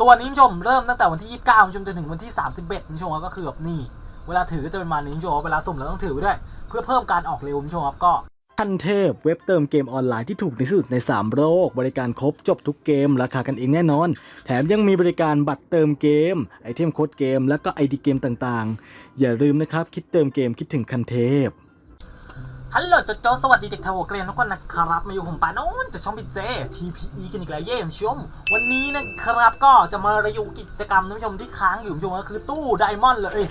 ตัวนี้คุณชมเริ่มตั้งแต่วันที่ 29คุณชมจนถึงวันที่ 31คุณชมก็คือแบบนี่ เวลาถือก็จะเป็นมานี้คุณชมเวลาสุ่มเราต้องถือไว้ด้วย เพื่อเพิ่มการออกเร็วคุณชมครับก็ทันเทพเว็บเติมเกมออนไลน์ที่ถูกที่สุดใน 3 โลก บริการครบจบทุกเกม ราคากันเองแน่นอน แถมยังมีบริการบัตรเติมเกม ไอเทมโค้ดเกม และก็ไอดีเกมต่างๆ อย่าลืมนะครับ คิดเติมเกมคิดถึงคันเทพ ฮัลโหลโจโจสวัสดีเด็กทาวเกรียนทุกคนนะครับมาอยู่ผมปาโนนจะช่องพิเจ TPE กันอีกแล้วเย่คุณผู้ชม วันนี้นะครับก็จะมารีวิวกิจกรรมท่านผู้ชมที่ค้างอยู่ผมชมก็คือตู้ไดมอนด์เลย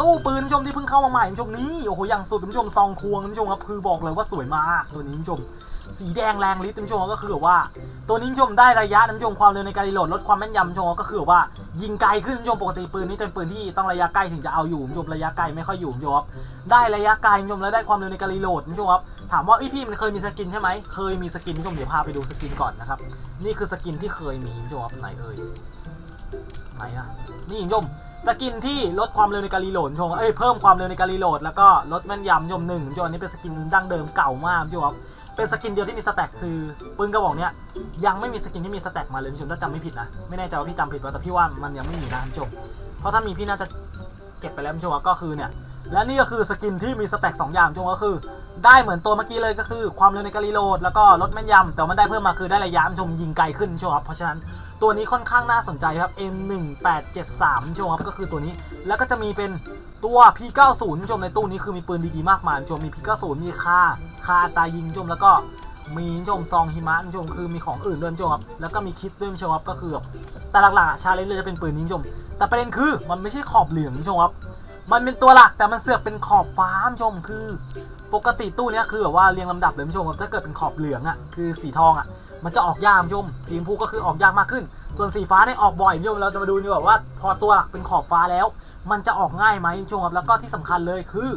ตู้ปืนคุณผู้ชมที่เพิ่งเข้ามาใหม่คุณผู้ชมนี่โอ้โหอย่างสุดคุณผู้ชมซองควงคุณผู้ชมครับคือบอกเลยว่าสวยมากตัวนี้คุณผู้ชม สีแดงแรงฤทธิ์คุณผู้ชมก็คือว่า ตัวนี้คุณผู้ชมได้ระยะคุณผู้ชมความเร็วในการโหลดลดความแม่นยำคุณผู้ชมก็คือว่า ยิงไกลขึ้นคุณผู้ชมปกติปืนนี้เป็นปืนที่ต้องระยะใกล้ถึงจะเอาอยู่คุณผู้ชมระยะไกลไม่ค่อยอยู่คุณผู้ชมครับได้ระยะไกลคุณผู้ชมแล้วได้ความเร็วในการรีโหลดคุณผู้ชมครับถามว่าอีพี่มันเคยมีสกินใช่ไหมเคยมีสกินคุณผู้ชมเดี๋ยวพาไปดูสกินก่อนนะครับนี่คือสกินที่เคยมีคุณผู้ชมครับไหนเอ่ย ไหนอะนี่ยมสกินที่ลดความเร็วในการรีโหลดชมเอ้ยเพิ่มความเร็วในการรีโหลดแล้วก็ลดแม่นยำยมหนึ่งชมอันนี้เป็นสกินดั้งเดิมเก่ามากคุณผู้ชมครับเป็นสกินเดียวที่มีสแต็กคือปืนกระบอกเนี้ยยังไม่มีสกินที่มีสแต็กมาเลยชมถ้าจำไม่ผิดนะไม่แน่ใจว่าพี่จำผิดป่ะแต่พี่ว่ามันยังไม่มีนะชมเพราะถ้ามีพี่น่าจะเก็บไปแล้วชมก็คือเนี่ย และนี่ก็คือสกินที่มีสแต็กสองอย่างคุณผู้ชมก็คือ ได้เหมือนตัวเมื่อกี้เลยก็คือความเร็วในการรีโหลดแล้วก็ลดแม่นยำแต่มันได้เพิ่มมาคือได้ระยะชมยิงไกลขึ้นชครับเพราะฉะนั้นตัวนี้ค่อนข้างน่าสนใจครับ M1873 ชมครับก็คือตัวนี้ แล้วก็จะมีเป็นตัว P90 ชมในตู้นี้คือมีปืนดีๆมากมายชมมี P90 มีค่าค่าตายิงชมแล้วก็มีชมซองหิมะชมคือมีของอื่นด้วยชมครับแล้วก็มีคิดด้วยชมครับก็คือแต่หลักๆชาเลนจ์เลยจะเป็นปืนนี้ชมแต่ประเด็นคือมันไม่ใช่ขอบเหลืองชมครับ มันเป็นตัวหลักแต่มันเสือกเป็นขอบฟ้าผู้ชมคือ ปกติตู้เนี้ยคือแบบว่าเรียงลำดับเลยผู้ชมถ้าเกิดเป็นขอบเหลืองอะคือสีทองอะมันจะออกยากผู้ชมสีชมพูก็คือออกยากมากขึ้น ส่วนสีฟ้าเนี่ยออกบ่อยผู้ชมเราจะมาดูดีกว่าว่า พอตัวหลักเป็นขอบฟ้าแล้ว มันจะออกง่ายไหมผู้ชมครับแล้วก็ที่สำคัญเลยคือ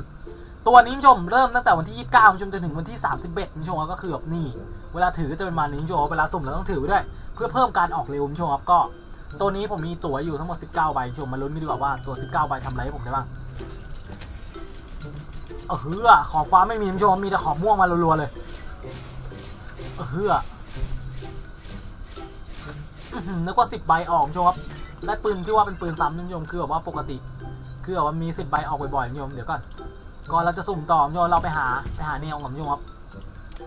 ตัวนี้ผู้ชมเริ่มตั้งแต่วันที่ 29ผู้ชมจนถึงวันที่ 31คุณผู้ชมครับก็คือแบบนี่ เวลาถือก็จะเป็นมานี้ผู้ชมเวลาสุ่มเราต้องถือไว้ด้วย เพื่อเพิ่มการออกเร็วผู้ชมครับก็ ตัวนี้ผมมีตั๋วอยู่ทั้งหมด 19 ใบผู้ชมมาลุ้นกันดีกว่าว่าตัว 19 ใบทำอะไรให้ผมได้บ้าง เออเฮือขอบฟ้าไม่มีคุณผู้ชมมีแต่ขอบม่วงมารัวๆเลยเออเฮือนึกว่า10ใบออกชมครับได้ปืนที่ว่าเป็นปืนซ้ำคุณผู้ชมคือแบบว่าปกติ คือแบบว่ามี10ใบออกบ่อยๆคุณผู้ชมเดี๋ยวก่อนก่อนเราจะสุ่มต่อคุณผู้ชมเราไปหาไปหาแนวของคุณผู้ชมครับ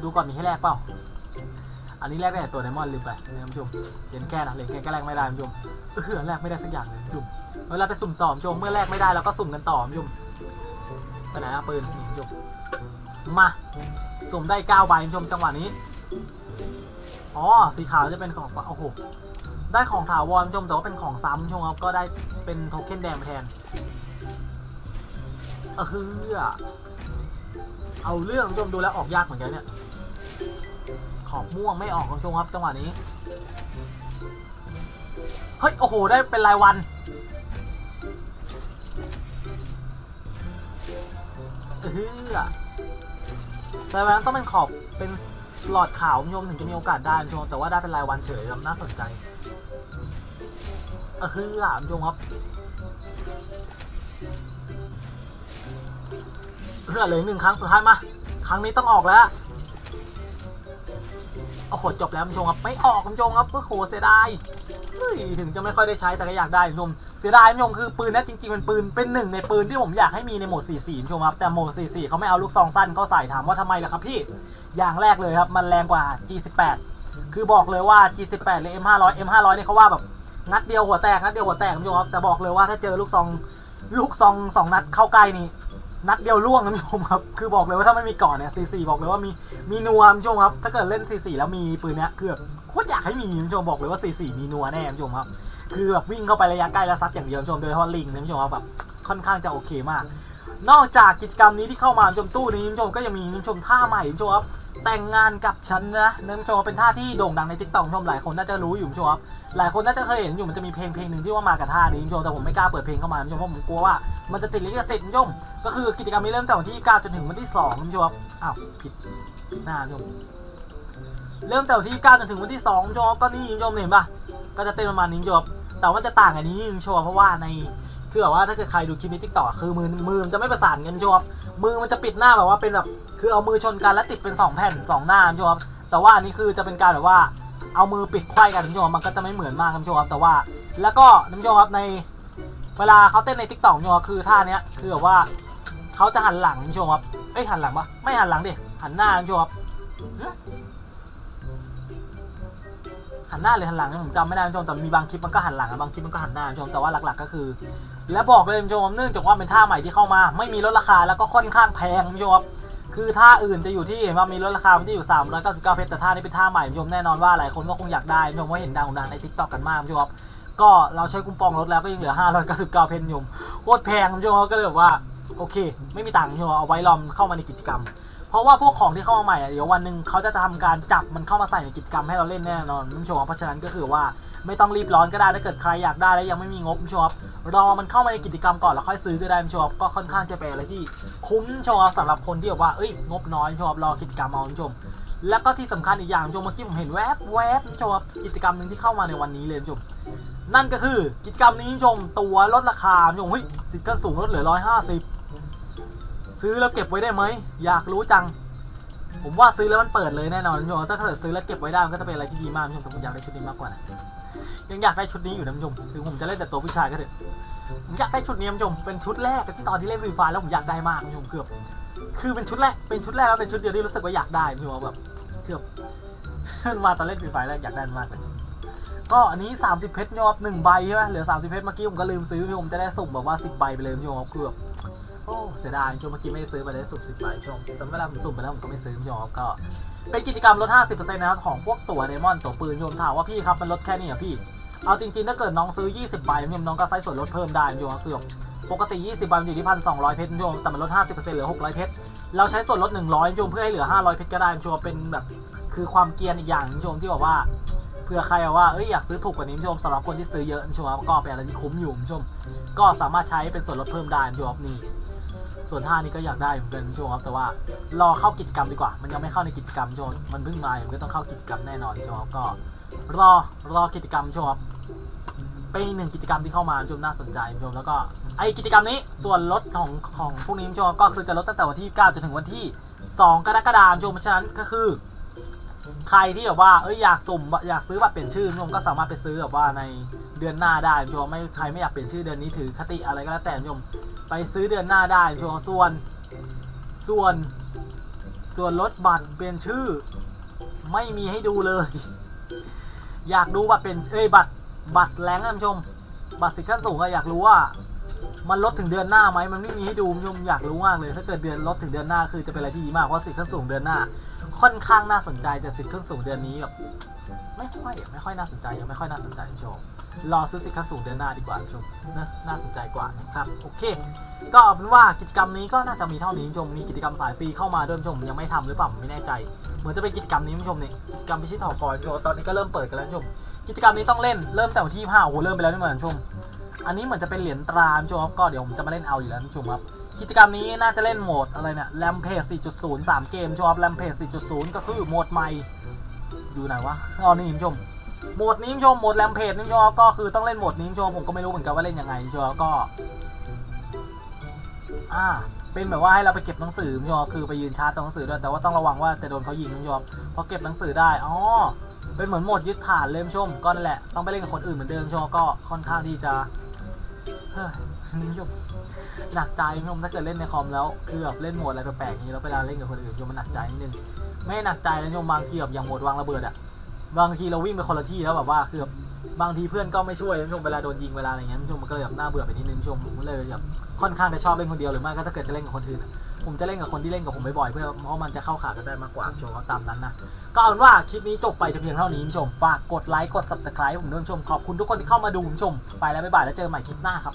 ดูก่อนมีให้แลกเปล่าอันนี้แลกได้แต่ตัวไดมอนด์ลืมไปเนี่ยคุณผู้ชมเห็นแค่นะเหรียญแค่ก็แลกไม่ได้คุณผู้ชมเออแลกไม่ได้สักอย่างเลยคุณผู้ชมเวลาไปสุ่มต่อคุณผู้ชมเมื่อแลกไม่ได้เราก็สุ่มกันต่อคุณผู้ชม ไปไหนอะปืนนี่คุณผู้ชมาสุ่มได้เก้าใบคุณชมจังหวะนี้ อ๋อ สีขาวจะเป็นของโอ้โห ได้ของถาวรชมแต่ว่าเป็นของซ้ำชมครับก็ได้เป็นโทเค็นแดงแทน เออคือเอาเรื่องชมดูแล้วออกยากเหมือนกันเนี่ย ขอบม่วงไม่ออกคุณชมครับจังหวะนี้ เฮ้ย โอ้โห ได้เป็นรายวัน เออแสดงว่าต้องเป็นขอบเป็นหลอดขาวคุณผู้ชมถึงจะมีโอกาสได้คุณผู้ชมแต่ว่าได้เป็นรายวันเฉยน่าสนใจเออคืออะคุณผู้ชมครับเพื่อเลือหนึ่งครั้งสุดท้ายมา ครั้งนี้ต้องออกแล้วโอ้โหจบแล้วคุณผู้ชมครับ ไม่ออกคุณผู้ชมครับเพื่อโคเสียดาย เฮ้ยถึงจะไม่ค่อยได้ใช้แต่ก็อยากได้คุณผู้ชมเสียดายคุณผู้ชมคือปืนนี้จริงๆมันปืนเป็นหนึ่งในปืนที่ผมอยากให้มีในโหมด 44คุณผู้ชมครับแต่โหมด 44เขาไม่เอาลูกซองสั้นเขาใส่ถามว่าทำไมล่ะครับพี่อย่างแรกเลยครับมันแรงกว่า G18 คือบอกเลยว่า G18 หรือ M500 M500 เนี่ยเขาว่าแบบนัดเดียวหัวแตกนัดเดียวหัวแตกคุณผู้ชมครับแต่บอกเลยว่าถ้าเจอลูกซองลูกซองสองนัดเข้าใกล้นี่ นัดเดียวล่วงนะผู้ชมครับ คือบอกเลยว่าถ้าไม่มีก่อนเนี่ยซีซีบอกเลยว่ามีมีนัวผู้ชมครับ ถ้าเกิดเล่นซีซีแล้วมีปืนเนี้ยคือแบบโคตรอยากให้มีผู้ชมบอกเลยว่าซีซีมีนัวแน่ผู้ชมครับ คือแบบวิ่งเข้าไประยะใกล้แล้วซัดอย่างเดียวผู้ชมโดยเฉพาะลิงนะผู้ชมครับแบบค่อนข้างจะโอเคมาก นอกจากกิจกรรมนี้ที่เข้ามาชมตู้นี้คุณผู้ชมก็ยังมีคุณผู้ชมท่าใหม่คุณผู้ชมครับแต่งงานกับฉันนะนะคุณผู้ชมเป็นท่าที่โด่งดังในทิกตอกคุณผู้ชมหลายคนน่าจะรู้อยู่คุณผู้ชมครับหลายคนน่าจะเคยเห็นอยู่มันจะมีเพลงเพลงหนึ่งที่ว่ามากับท่านี้คุณผู้ชมแต่ผมไม่กล้าเปิดเพลงเข้ามาคุณผู้ชมเพราะผมกลัวว่ามันจะติดลิขสิทธิ์คุณผู้ชมก็คือกิจกรรมนี้เริ่มจากวันที่9จนถึงวันที่2คุณผู้ชมครับอ้าวผิดผิดหน้าคุณผู้ชมเริ่มแต่วันที่9จนถึงวันที่2ชมก็นี่ชมเห็นปะก็จะเต้นประมาณนี้ชมแต่ว่าจะต่างอันนี้ชมเพราะว่าใน คือแบบว่าถ้าเกิดใครดูคลิปในทิกตอกคือมือมือมันจะไม่ประสานกันชมครับมือมันจะปิดหน้าแบบว่าเป็นแบบคือเอามือชนกันแล้วติดเป็นสองแผ่นสองหน้าชมครับแต่ว่าอันนี้คือจะเป็นการแบบว่าเอามือปิดไขว้กันท่านผู้ชมมันก็จะไม่เหมือนมากท่านผู้ชมครับแต่ว่า แล้วก็ท่านผู้ชมครับในเวลาเขาเต้นในทิกตอกเนี่ยคือท่าเนี้ยคือแบบว่าเขาจะหันหลังท่านผู้ชมครับเอ้ยหันหลังปะไม่หันหลังดิหันหน้าท่านผู้ชมครับ หันหน้าเลยหันหลังเนี่ยผมจำไม่ได้ท่านผู้ชมแต่มีบางคลิปมันก็หันหลังอะบางคลิปมันก็หันหน้าท่านผู้ชมแต่ว่าหลักๆก็คือ และบอกเลยท่านผู้ชมเนื่องจากว่าเป็นท่าใหม่ที่เข้ามา ไม่มีลดราคาแล้วก็ค่อนข้างแพงท่านผู้ชมครับคือท่าอื่นจะอยู่ที่เห็นว่ามีลดราคามันจะอยู่399เพชรแต่ท่านี้เป็นท่าใหม่ท่านผู้ชมแน่นอนว่าหลายคนก็คงอยากได้ท่านผู้ชมว่าเห็นดังดังในทิกตอกกันมากท่านผู้ชมครับก็เราใช้คูปองลดแล้วก็ยังเหลือ 599 เพชรท่านผู้ชมโคตรแพงท่านผู้ชมก็เลยแบบว่า โอเค ไม่มีตังค์ท่านผู้ชมเอาไว้ลอมเข้ามาในกิจกรรม ราะว่าพวกของที่เข้ามาใหม่อะเดี๋ยววันหนึ่งเขาจะทำการจับมันเข้ามาใส่ในกิจกรรมให้เราเล่นแน่นอนท่านผู้ชมครับเพราะฉะนั้นก็คือว่าไม่ต้องรีบร้อนก็ได้ถ้าเกิดใครอยากได้แล้วยังไม่มีงบท่านผู้ชมครับรอมันเข้ามาในกิจกรรมก่อนแล้วค่อยซื้อก็ได้ท่านผู้ชมครับก็ค่อนข้างจะเป็นอะไรที่คุ้มชมครับสำหรับคนที่แบบว่าเอ้ยงบน้อยท่านผู้ชมครับรอกิจกรรมเอาท่านผู้ชมแล้วก็ที่สำคัญอีกอย่างท่านผู้ชมเมื่อกี้ผมเห็นแวบแวบท่านผู้ชมครับกิจกรรมหนึ่งที่เข้ามาในวันนี้เลยท่านผู้ชมนั่นก็คือกิจกรรมนี้ท่านผู้ชมตัวลดราคาท่านผู้ชมเฮ้ยสิทธิ์ขั้นสูงลดเหลือร้อยห้าสิบ ซื้อแล้วเก็บไว้ได้ไหม อยากรู้จัง ผมว่าซื้อแล้วมันเปิดเลยแน่นอนท่านผู้ชมถ้าเกิดซื้อแล้วเก็บไว้ได้มันก็จะเป็นอะไรที่ดีมากท่านผู้ชมแต่ผมอยากได้ชุดนี้มากกว่านะยังอยากได้ชุดนี้อยู่นะท่านผู้ชมถึงผมจะเล่นแต่ตัวผู้ชายก็เถอะผมอยากได้ชุดนี้ท่านผู้ชมเป็นชุดแรกที่ตอนที่เล่นฟรีไฟแล้วผมอยากได้มากท่านผู้ชมเกือบ คือเป็นชุดแรกเป็นชุดแรกแล้วเป็นชุดเดียวที่รู้สึกว่าอยากได้ท่านผู้ชมแบบเกือบมาตอนเล่นฟรีไฟแล้วอยากได้มากเลยก็อันนี้ 30 เพชรยอดหนึ่งใบใช่ไหมเหลือ 30 เพชรเมื่อกี้ผมก็ลืมซื้อพี่ผมจะได้สุ่มแบบว่า 10 ใบไปเลยท่ผมเกือบ โอ้เสียดายช่วงเมื่อกี้ไม่ได้ซื้อไปได้สุ่มสิบใบช่วงแต่เวลาผมสุ่มไปแล้วผมก็ไม่ซื้อพี่ชมครับก็ เป็นกิจกรรมลด 50%นะครับของพวกตัวเดมอนตัวปืนโยมถามว่าพี่ครับมันลดแค่นี้เหรอพี่ เอาจริงๆถ้าเกิดน้องซื้อ 20 ใบโยมน้องก็ใช้ส่วนลดเพิ่มได้โยมครับคือปกติ 20 ใบมันอยู่ที่พันสองร้อยเพชรโยมแต่มันลด 50%เหลือ 600 เพชรเราใช้ส่วนลด 100โยมเพื่อให้เหลือ 500 เพชรก็ได้โยมเป็นแบบคือความเกียนอีกอย่างโยมที่บอกว่าเผื่อใครว่าเอ้ยอยากซื้อถูกกว่านี้โยมสำหรับคนที่ซื้อเยอะโยมก็เป็นอะไรที่คุ้มอยู่โยมก็สามารถใช้เป็นส่วนลดเพิ่มได้โยมนี่ ส่วนท่านี้ก็อยากได้เหมือนกันช่วงครับแต่ว่ารอเข้ากิจกรรมดีกว่า มันยังไม่เข้าในกิจกรรมช่วงมันเพิ่งมามันก็ต้องเข้ากิจกรรมแน่นอนช่วงครับก็ รอรอกิจกรรมช่วงครับเป็นหนึ่งกิจกรรมที่เข้ามาช่วงน่าสนใจช่วงแล้วก็ไอกิจกรรมนี้ส่วนลดของของพวกนี้ช่วงก็คือจะลดตั้งแต่วันที่9จนถึงวันที่ 2 กรกฎาคมช่วงเพราะฉะนั้นก็คือ ใครที่แบบว่าเอ้ยอยากสุ่มอยากซื้อบัตรเปลี่ยนชื่อช่วงก็สามารถไปซื้อแบบว่าในเดือนหน้าได้ช่วงไม่ใครไม่อยากเปลี่ยนชื่อเดือนนี้ถือคติอะไรก็แล้วแต่ช่วง ไปซื้อเดือนหน้าได้ช่วงส่วน ส่วนส่วนลดบัตรเปลี่ยนชื่อ ไม่มีให้ดูเลย อยากดูบัตรเป็นเอ้ยบัตรบัตรแรงนะท่านผู้ชม บัตรสิทธิ์ขั้นสูงอะอยากรู้ว่ามันลดถึงเดือนหน้าไหมมันไม่มีให้ดูคุณผู้ชมอยากรู้มากเลย ถ้าเกิดเดือนลดถึงเดือนหน้าคือจะเป็นอะไรที่ดีมากเพราะสิทธิ์ขั้นสูงเดือนหน้า ค่อนข้างน่าสนใจแต่สิทธิ์ขั้นสูงเดือนนี้แบบไม่ค่อยไม่ค่อยน่าสนใจยังไม่ค่อยน่าสนใจคุณผู้ชม รอซื้อสิทธิ์ขั้นสูงเดือนหน้าดีกว่าคุณผู้ชมนะน่าสนใจกว่านะครับโอเค ก็เอาเป็นว่ากิจกรรมนี้ก็น่าจะมีเท่านี้คุณผู้ชมมีกิจกรรมสายฟรีเข้ามาด้วยคุณผู้ชมยังไม่ทำหรือเปล่าไม่แน่ใจเหมือนจะเป็นกิจกรรมนี้คุณผู้ชมนี่กิจกรรมพิชิตหอคอยคุณผู้ชมตอนนี้ก็เริ่มเปิดกันแล้วคุณผู้ชม กิจกรรมนี้ต้องเล่นเริ่มแต่วันที่5โอ้โหเริ่มไปแล้วนี่เหมือนคุณผู้ชม อันนี้เหมือนจะเป็นเหรียญตราคุณผู้ชมครับก็เดี๋ยวผมจะมาเล่นเอาอยู่แล้วคุณผู้ชมครับกิจกรรมนี้น่าจะเล่นโหมดอะไรเนี่ยแรมเพจ4.0 3 เกมคุณผู้ชมครับแรมเพจ4.0 ก็คือโหมดใหม่อยู่ไหนวะอ๋อนี่คุณผู้ชม โหมดนี้คุณผู้ชมโหมดแรมเพจนี่คุณผู้ชมก็คือต้องเล่นโหมดนี้คุณผู้ชมผมก็ไม่รู้เหมือนกันว่าเล่นยังไงคุณผู้ชมก็อ่าเป็นแบบว่าให้เราไปเก็บหนังสือคุณผู้ชมคือไปยืนชาร์จตรงหนังสือด้วยแต่ว่าต้องระวังว่าจะโดนเขายิงคุณผู้ชมเพราะเก็บหนังสือได้อ๋อเป็นเหมือนโหมดยึดฐานเลยคุณผู้ชมก็นั่นแหละต้องไปเล่นกับคนอื่นเหมือนเดิมคุณผู้ชมก็ค่อนข้างที่จะเฮ้ยคุณผู้ชมหนักใจคุณผู้ชมถ้าเกิดเล่นในคอมแล้วคือแบบเล่นโหมดอะไรแปลกๆนี้แล้วเวลาเล่นกับคนอื่นคุณผู้ชมมันหนักใจนิดนึงไม่หนักใจแล้วคุณผู้ชมบางทีแบบอย่างโหมดวางระเบิดอะ บางทีเราวิ่งไปคนละที่แล้วแบบว่าคือแบบบางทีเพื่อนก็ไม่ช่วยชมเวลาโดนยิงเวลาอะไรเงี้ยชมมันก็เลยแบบน่าเบื่อไปนิดนึงชมผมเลยแบบค่อนข้างจะชอบเล่นคนเดียวหรือไม่ก็ถ้าเกิดจะเล่นกับคนอื่นผมจะเล่นกับคนที่เล่นกับผมบ่อยๆเพื่อเพราะมันจะเข้าขากันได้มากกว่าชมตามนั้นนะก็เอาเป็นว่าคลิปนี้จบไปแต่เพียงเท่านี้ชมฝากกดไลค์กด subscribe ผมด้วยชมขอบคุณทุกคนที่เข้ามาดูชม ไปแล้วบ๊ายบายแล้วเจอกันใหม่คลิปหน้าครับ